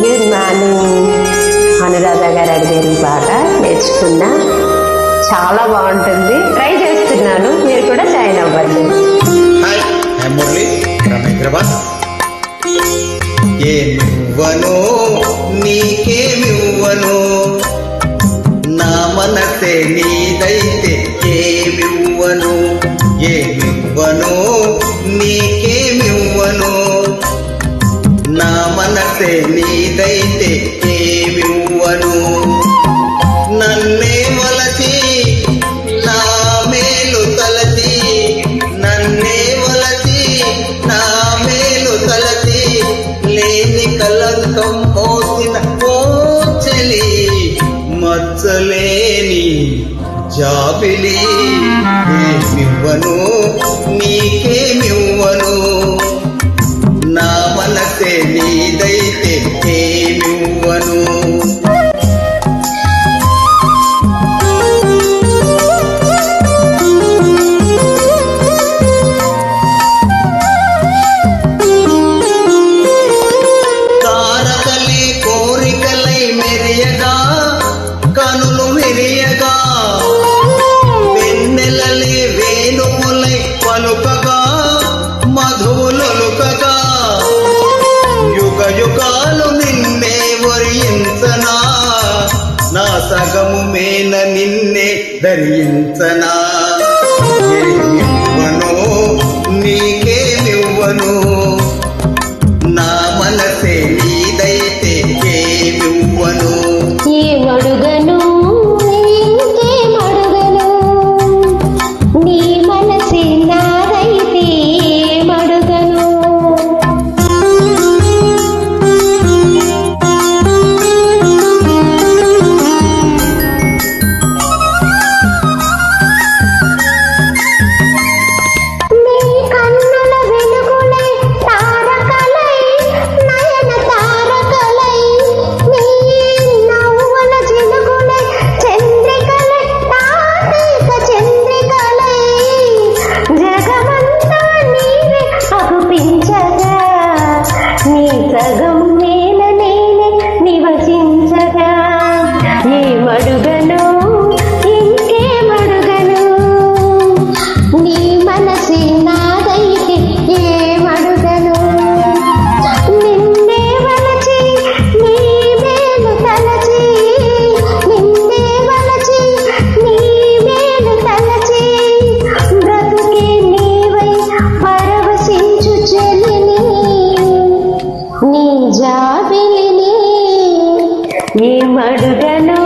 Good morning Anuradha గారు అడిగారు. బాగా నేర్చుకున్నా. చాలా బాగుంటుంది. ట్రై చేస్తున్నాను. మీరు కూడా జాయిన్ అవ్వండి. హైదరాబాద్ ఏమివ్వను నీకేమివ్వను నా మనసే నీదైతే ఏమివ్వను ఏమివ్వను నీదైతే ఏమివ్వను? నన్నే వలచి నా మేలు తలచి నన్నే వలచి నా మేలు తలచి లేని కలంకం మోసిన పోచలి మచ్చలేని జాబిలి. ఏమివ్వను? నీకేమివ్వను? కనులు విరియగా వెన్నెలలే వేణుములై పలుకగా. మధువులొలుకగా యుగ యుగాలు నిన్నే వరించనా నా సగము మేన నిన్నే ధరించనా. ఏమివ్వను నీకేమివ్వను ఏమడుగను